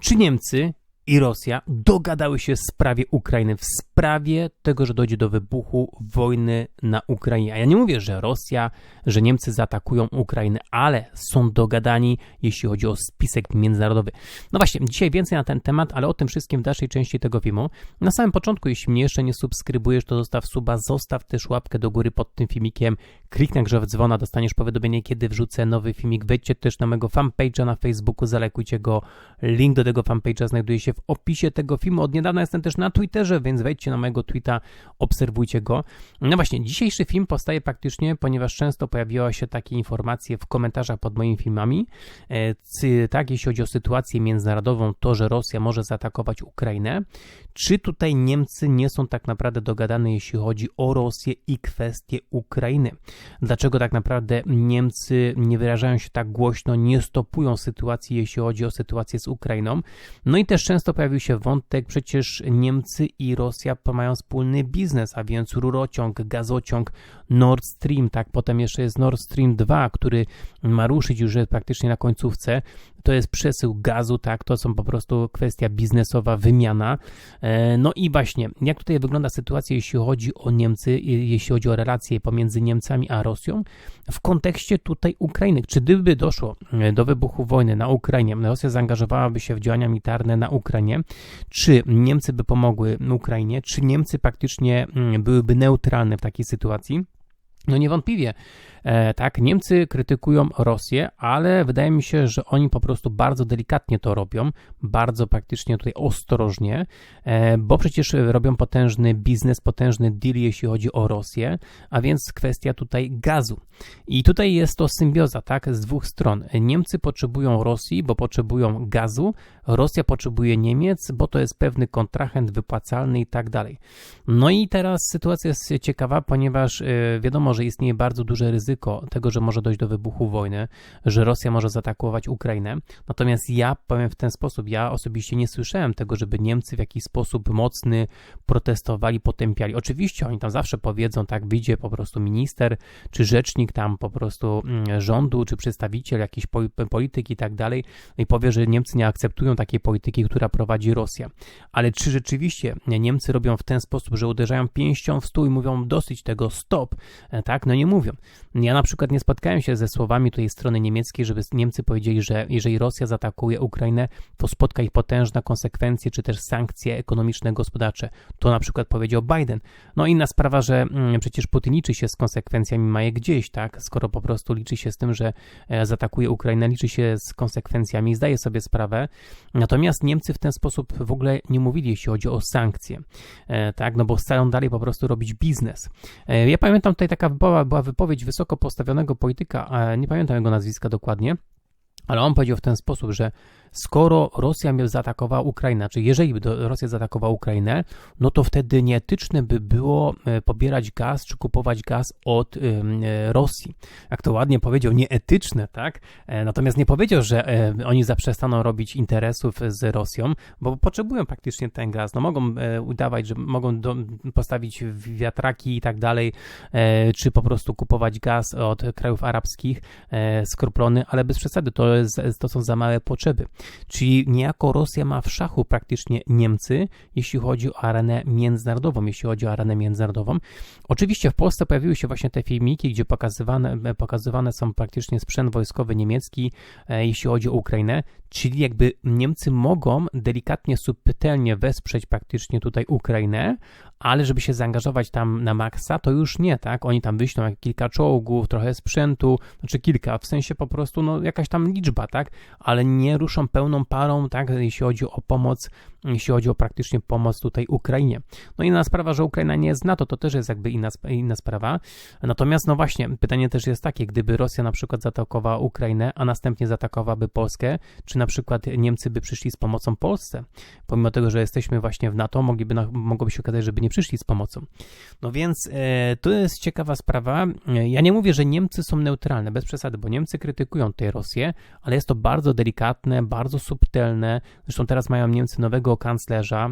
Czy Niemcy i Rosja dogadały się w sprawie Ukrainy, w sprawie tego, że dojdzie do wybuchu wojny na Ukrainie. A ja nie mówię, że Rosja, że Niemcy zaatakują Ukrainę, ale są dogadani, jeśli chodzi o spisek międzynarodowy. No właśnie, dzisiaj więcej na ten temat, ale o tym wszystkim w dalszej części tego filmu. Na samym początku, jeśli mnie jeszcze nie subskrybujesz, to zostaw suba, zostaw też łapkę do góry pod tym filmikiem, kliknij grzew dzwona, dostaniesz powiadomienie, kiedy wrzucę nowy filmik. Wejdźcie też na mojego fanpage'a na Facebooku, zalekujcie go. Link do tego fanpage'a znajduje się w opisie tego filmu. Od niedawna jestem też na Twitterze, więc wejdźcie na mojego tweeta, obserwujcie go. No właśnie, dzisiejszy film powstaje praktycznie, ponieważ często pojawiały się takie informacje w komentarzach pod moimi filmami, e, tak, jeśli chodzi o sytuację międzynarodową, to, że Rosja może zaatakować Ukrainę, czy tutaj Niemcy nie są tak naprawdę dogadane, jeśli chodzi o Rosję i kwestię Ukrainy? Dlaczego tak naprawdę Niemcy nie wyrażają się tak głośno, nie stopują sytuacji, jeśli chodzi o sytuację z Ukrainą? No i też często pojawił się wątek, przecież Niemcy i Rosja mają wspólny biznes, a więc rurociąg, gazociąg Nord Stream, tak, potem jeszcze jest Nord Stream 2, który ma ruszyć już praktycznie na końcówce, to jest przesył gazu, tak, to są po prostu kwestia biznesowa, wymiana. E, no i właśnie, jak tutaj wygląda sytuacja, jeśli chodzi o Niemcy, jeśli chodzi o relacje pomiędzy Niemcami a Rosją, w kontekście tutaj Ukrainy. Czy gdyby doszło e, do wybuchu wojny na Ukrainie, Rosja zaangażowałaby się w działania militarne na Ukrainie, czy Niemcy by pomogły Ukrainie, czy Niemcy praktycznie mm, byłyby neutralne w takiej sytuacji? No niewątpliwie tak, Niemcy krytykują Rosję, ale wydaje mi się, że oni po prostu bardzo delikatnie to robią, bardzo praktycznie tutaj ostrożnie, e, bo przecież robią potężny biznes, potężny deal, jeśli chodzi o Rosję, a więc kwestia tutaj gazu. I tutaj jest to symbioza, tak, z dwóch stron. Niemcy potrzebują Rosji, bo potrzebują gazu, Rosja potrzebuje Niemiec, bo to jest pewny kontrahent wypłacalny i tak dalej. No i teraz sytuacja jest ciekawa, ponieważ e, wiadomo, że istnieje bardzo duże ryzyko, ryzyko tego, że może dojść do wybuchu wojny, że Rosja może zaatakować Ukrainę. Natomiast ja powiem w ten sposób, ja osobiście nie słyszałem tego, żeby Niemcy w jakiś sposób mocny protestowali, potępiali. Oczywiście oni tam zawsze powiedzą, tak, wyjdzie po prostu minister, czy rzecznik tam po prostu mm, rządu, czy przedstawiciel jakiejś polityki i tak dalej i powie, że Niemcy nie akceptują takiej polityki, która prowadzi Rosja. Ale czy rzeczywiście Niemcy robią w ten sposób, że uderzają pięścią w stół i mówią dosyć tego, stop, e, tak? No nie mówią. Ja na przykład nie spotkałem się ze słowami tej strony niemieckiej, żeby Niemcy powiedzieli, że jeżeli Rosja zaatakuje Ukrainę, to spotka ich potężna konsekwencje, czy też sankcje ekonomiczne, gospodarcze. To na przykład powiedział Biden. No inna sprawa, że mm, przecież Putin liczy się z konsekwencjami, ma je gdzieś, tak? Skoro po prostu liczy się z tym, że e, zaatakuje Ukrainę, liczy się z konsekwencjami, zdaje sobie sprawę. Natomiast Niemcy w ten sposób w ogóle nie mówili, jeśli chodzi o sankcje, e, tak? No bo chcą dalej po prostu robić biznes. E, ja pamiętam tutaj taka była, była wypowiedź wysoko postawionego polityka, nie pamiętam jego nazwiska dokładnie, ale on powiedział w ten sposób, że skoro Rosja zaatakowała Ukrainę, czy jeżeli by Rosja zaatakowała Ukrainę, no to wtedy nieetyczne by było e, pobierać gaz czy kupować gaz od e, Rosji. Jak to ładnie powiedział, nieetyczne, tak? E, natomiast nie powiedział, że oni zaprzestaną robić interesów z Rosją, bo potrzebują praktycznie ten gaz. No mogą udawać, że mogą do, postawić wiatraki i tak dalej, czy po prostu kupować gaz od krajów arabskich, skroplony, ale bez przesady, to, jest, to są za małe potrzeby. Czyli niejako Rosja ma w szachu praktycznie Niemcy, jeśli chodzi o arenę międzynarodową, jeśli chodzi o arenę międzynarodową. Oczywiście w Polsce pojawiły się właśnie te filmiki, gdzie pokazywane, pokazywane są praktycznie sprzęt wojskowy niemiecki, e, jeśli chodzi o Ukrainę, czyli jakby Niemcy mogą delikatnie, subtelnie wesprzeć praktycznie tutaj Ukrainę, ale żeby się zaangażować tam na maksa, to już nie, tak? Oni tam wyślą jak kilka czołgów, trochę sprzętu, znaczy kilka, w sensie po prostu no jakaś tam liczba, tak? Ale nie ruszą pełną parą, tak? Jeśli chodzi o pomoc, jeśli chodzi o praktycznie pomoc tutaj Ukrainie. No inna sprawa, że Ukraina nie jest NATO, to też jest jakby inna, inna sprawa. Natomiast no właśnie, pytanie też jest takie, gdyby Rosja na przykład zaatakowała Ukrainę, a następnie zaatakowałaby Polskę, czy na przykład Niemcy by przyszli z pomocą Polsce, pomimo tego, że jesteśmy właśnie w NATO, mogliby, mogłoby się okazać, żeby nie przyszli z pomocą. No więc e, to jest ciekawa sprawa. E, ja nie mówię, że Niemcy są neutralne, bez przesady, bo Niemcy krytykują tę Rosję, ale jest to bardzo delikatne, bardzo subtelne. Zresztą teraz mają Niemcy nowego kanclerza,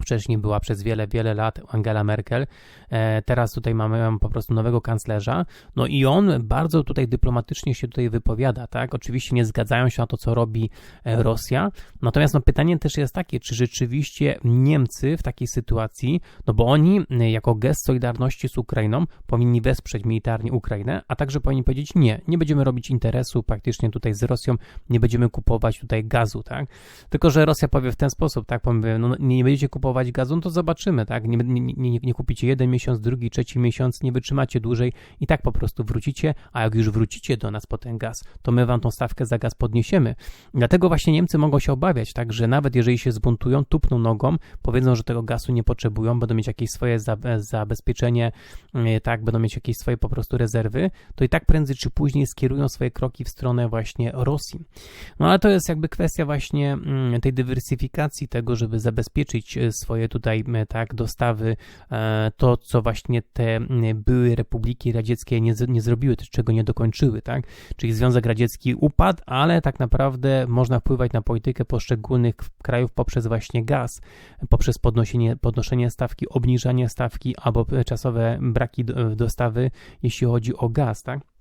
Wcześniej była przez wiele, wiele lat Angela Merkel. E, teraz tutaj mamy po prostu nowego kanclerza. No i on bardzo tutaj dyplomatycznie się tutaj wypowiada, tak? Oczywiście nie zgadzają się na to, co robi e, Rosja. Natomiast no, pytanie też jest takie, czy rzeczywiście Niemcy w takiej sytuacji, no bo oni e, jako gest solidarności z Ukrainą powinni wesprzeć militarnie Ukrainę, a także powinni powiedzieć nie, nie będziemy robić interesu praktycznie tutaj z Rosją, nie będziemy kupować tutaj gazu, tak? Tylko, że Rosja powie w ten sposób, tak? Powie, no nie będziecie kupować kupować gazu, no to zobaczymy, tak? Nie, nie, nie, nie kupicie jeden miesiąc, drugi, trzeci miesiąc, nie wytrzymacie dłużej i tak po prostu wrócicie, a jak już wrócicie do nas po ten gaz, to my wam tą stawkę za gaz podniesiemy. Dlatego właśnie Niemcy mogą się obawiać, tak, że nawet jeżeli się zbuntują, tupną nogą, powiedzą, że tego gazu nie potrzebują, będą mieć jakieś swoje zabezpieczenie, e, tak, będą mieć jakieś swoje po prostu rezerwy, to i tak prędzej czy później skierują swoje kroki w stronę właśnie Rosji. No ale to jest jakby kwestia właśnie mm, tej dywersyfikacji tego, żeby zabezpieczyć e, swoje tutaj tak dostawy, e, to co właśnie te były republiki radzieckie nie, nie zrobiły, czego nie dokończyły, tak? Czyli Związek Radziecki upadł, ale tak naprawdę można wpływać na politykę poszczególnych krajów poprzez właśnie gaz, poprzez podnoszenie, podnoszenie stawki, obniżanie stawki albo czasowe braki dostawy, jeśli chodzi o gaz, tak?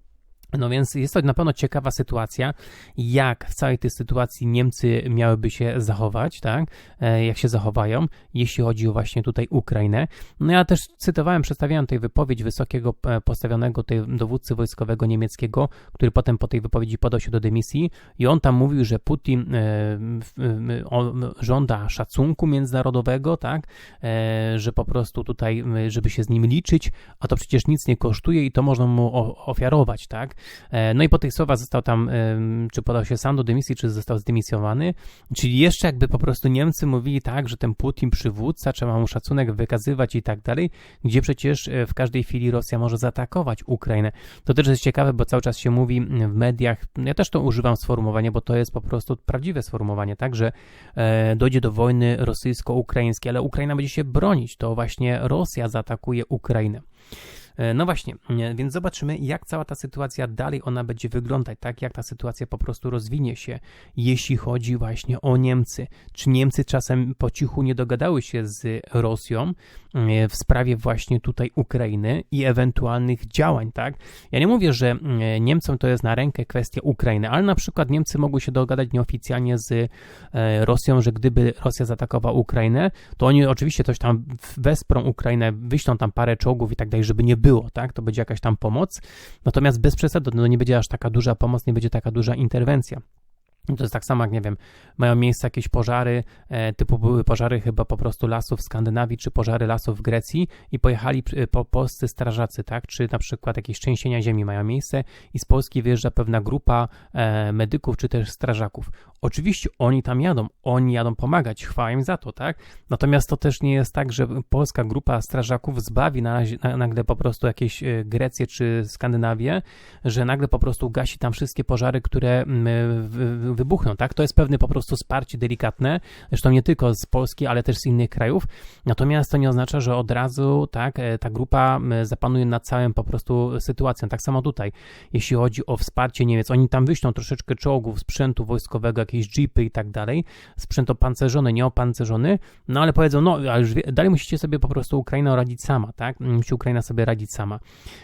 No więc jest to na pewno ciekawa sytuacja, jak w całej tej sytuacji Niemcy miałyby się zachować, tak? E, jak się zachowają, jeśli chodzi o właśnie tutaj Ukrainę. No ja też cytowałem, przedstawiałem tej wypowiedź wysokiego e, postawionego tej dowódcy wojskowego niemieckiego, który potem po tej wypowiedzi podał się do dymisji i on tam mówił, że Putin e, żąda szacunku międzynarodowego, tak? Że po prostu tutaj, żeby się z nim liczyć, a to przecież nic nie kosztuje i to można mu ofiarować, tak? E, no i po tych słowach został tam, czy podał się sam do dymisji, czy został zdymisjowany. Czyli jeszcze jakby po prostu Niemcy mówili tak, że ten Putin przywódca, trzeba mu szacunek wykazywać i tak dalej, gdzie przecież e, w każdej chwili Rosja może zaatakować Ukrainę. To też jest ciekawe, bo cały czas się mówi w mediach, ja też to używam sformułowania, bo to jest po prostu prawdziwe sformułowanie, tak, że e, dojdzie do wojny rosyjsko-ukraińskiej, ale Ukraina będzie się bronić, to właśnie Rosja zaatakuje Ukrainę. E, no właśnie, więc zobaczymy, jak cała ta sytuacja dalej ona będzie wyglądać, tak? Jak ta sytuacja po prostu rozwinie się, jeśli chodzi właśnie o Niemcy. Czy Niemcy czasem po cichu nie dogadały się z Rosją e, w sprawie właśnie tutaj Ukrainy i ewentualnych działań, tak? Ja nie mówię, że e, Niemcom to jest na rękę kwestia Ukrainy, ale na przykład Niemcy mogły się dogadać nieoficjalnie z Rosją, że gdyby Rosja zaatakowała Ukrainę, to oni oczywiście coś tam wesprą Ukrainę, wyślą tam parę czołgów i tak dalej, żeby nie było, tak? To będzie jakaś tam pomoc. Natomiast bez przesady, no nie będzie aż taka duża pomoc, nie będzie taka duża interwencja. To jest tak samo jak, nie wiem, mają miejsce jakieś pożary, e, typu były pożary chyba po prostu lasów w Skandynawii, czy pożary lasów w Grecji i pojechali po polscy strażacy, tak? Czy na przykład jakieś trzęsienia ziemi mają miejsce i z Polski wyjeżdża pewna grupa e, medyków, czy też strażaków. Oczywiście oni tam jadą, oni jadą pomagać, chwała im za to, tak? Natomiast to też nie jest tak, że polska grupa strażaków zbawi na na, nagle po prostu jakieś e, Grecję czy Skandynawię, że nagle po prostu gasi tam wszystkie pożary, które wybuchną, tak? To jest pewne po prostu wsparcie delikatne, zresztą nie tylko z Polski, ale też z innych krajów, natomiast to nie oznacza, że od razu, tak, e, ta grupa zapanuje nad całym po prostu sytuacją. Tak samo tutaj, jeśli chodzi o wsparcie Niemiec, oni tam wyślą troszeczkę czołgów, sprzętu wojskowego, jakieś jeepy i tak dalej, sprzęt opancerzony, nieopancerzony, no ale powiedzą, no, ale już dalej musicie sobie po prostu Ukraina radzić sama, tak? Musi Ukraina sobie radzić sama.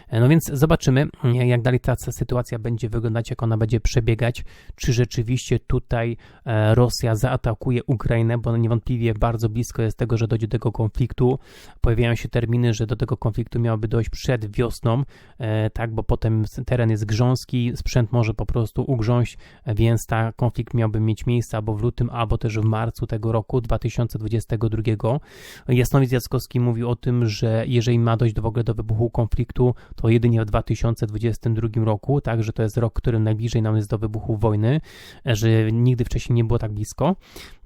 E, no więc zobaczymy, jak dalej ta sytuacja będzie wyglądać, jak ona będzie przebiegać, czy rzeczywiście tutaj e, Rosja zaatakuje Ukrainę, bo niewątpliwie bardzo blisko jest tego, że dojdzie do tego konfliktu. Pojawiają się terminy, że do tego konfliktu miałoby dojść przed wiosną, e, tak, bo potem teren jest grząski, sprzęt może po prostu ugrząść, więc ta konflikt miałby mieć miejsce albo w lutym, albo też w marcu tego roku 2022. Jasnowic Jackowski mówił o tym, że jeżeli ma dojść do, w ogóle do wybuchu konfliktu, to jedynie w 2022 roku, tak, że to jest rok, którym najbliżej nam jest do wybuchu wojny, że nigdy wcześniej nie było tak blisko.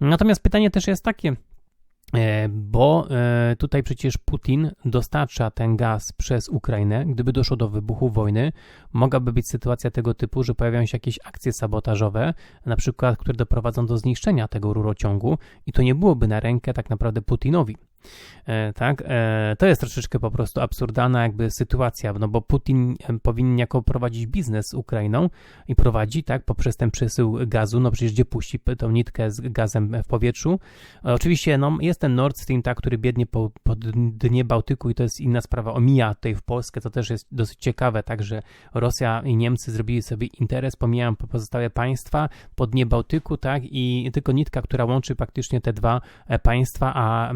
Natomiast pytanie też jest takie, bo e, tutaj przecież Putin dostarcza ten gaz przez Ukrainę. Gdyby doszło do wybuchu wojny, mogłaby być sytuacja tego typu, że pojawiają się jakieś akcje sabotażowe, na przykład, które doprowadzą do zniszczenia tego rurociągu i to nie byłoby na rękę tak naprawdę Putinowi. E, tak, e, to jest troszeczkę po prostu absurdalna jakby sytuacja, no bo Putin e, powinien jako prowadzić biznes z Ukrainą i prowadzi, tak, poprzez ten przesył gazu, no przecież gdzie puści tą nitkę z gazem w powietrzu. Oczywiście, no jest ten Nord Stream, tak, który biednie po, po dnie Bałtyku i to jest inna sprawa, omija tutaj w Polskę, to też jest dosyć ciekawe, tak, że Rosja i Niemcy zrobili sobie interes, pomijają pozostałe państwa po dnie Bałtyku, tak, i tylko nitka, która łączy praktycznie te dwa państwa, a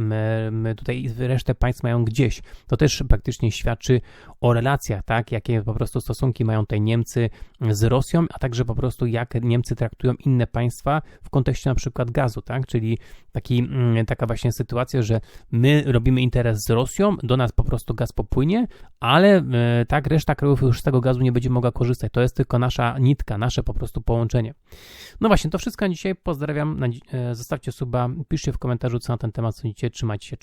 tutaj resztę państw mają gdzieś. To też praktycznie świadczy o relacjach, tak, jakie po prostu stosunki mają tutaj Niemcy z Rosją, a także po prostu jak Niemcy traktują inne państwa w kontekście na przykład gazu, tak, czyli taki, mm, taka właśnie sytuacja, że my robimy interes z Rosją, do nas po prostu gaz popłynie, ale e, tak reszta krajów już z tego gazu nie będzie mogła korzystać. To jest tylko nasza nitka, nasze po prostu połączenie. No właśnie, to wszystko na dzisiaj. Pozdrawiam. E, Zostawcie suba, piszcie w komentarzu, co na ten temat sądzicie. Trzymajcie się.